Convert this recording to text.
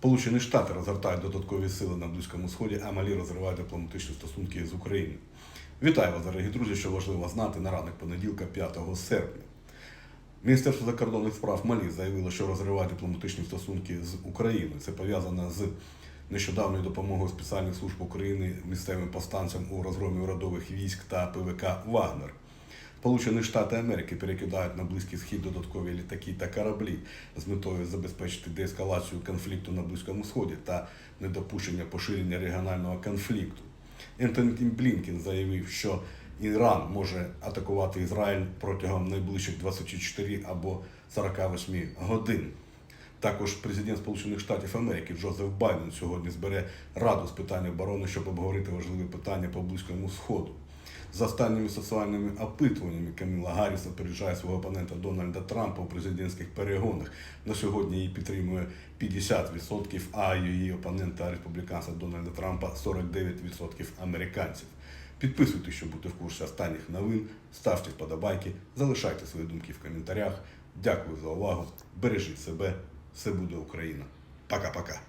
Сполучені Штати розгортають додаткові сили на Близькому Сході, а Малі розривають дипломатичні стосунки з Україною. Вітаю вас, дорогі друзі, що важливо знати на ранок понеділка 5 серпня. Міністерство закордонних справ Малі заявило, що розриває дипломатичні стосунки з Україною. Це пов'язано з нещодавною допомогою спеціальних служб України місцевим повстанцям у розгромі урядових військ та ПВК Вагнер. Сполучені Штати Америки перекидають на Близький Схід додаткові літаки та кораблі з метою забезпечити деескалацію конфлікту на Близькому Сході та недопущення поширення регіонального конфлікту. Ентоні Блінкен заявив, що Іран може атакувати Ізраїль протягом найближчих 24 або 48 годин. Також президент Сполучених Штатів Америки Джозеф Байден сьогодні збере раду з питань оборони, щоб обговорити важливі питання по Близькому Сходу. За останніми соціальними опитуваннями Каміла Гарріс опереджає свого опонента Дональда Трампа у президентських перегонах. На сьогодні її підтримує 50%, а її опонента республіканця Дональда Трампа 49% американців. Підписуйтесь, щоб бути в курсі останніх новин, ставте вподобайки, залишайте свої думки в коментарях. Дякую за увагу. Бережіть себе. Все буде Україна. Пока-пока.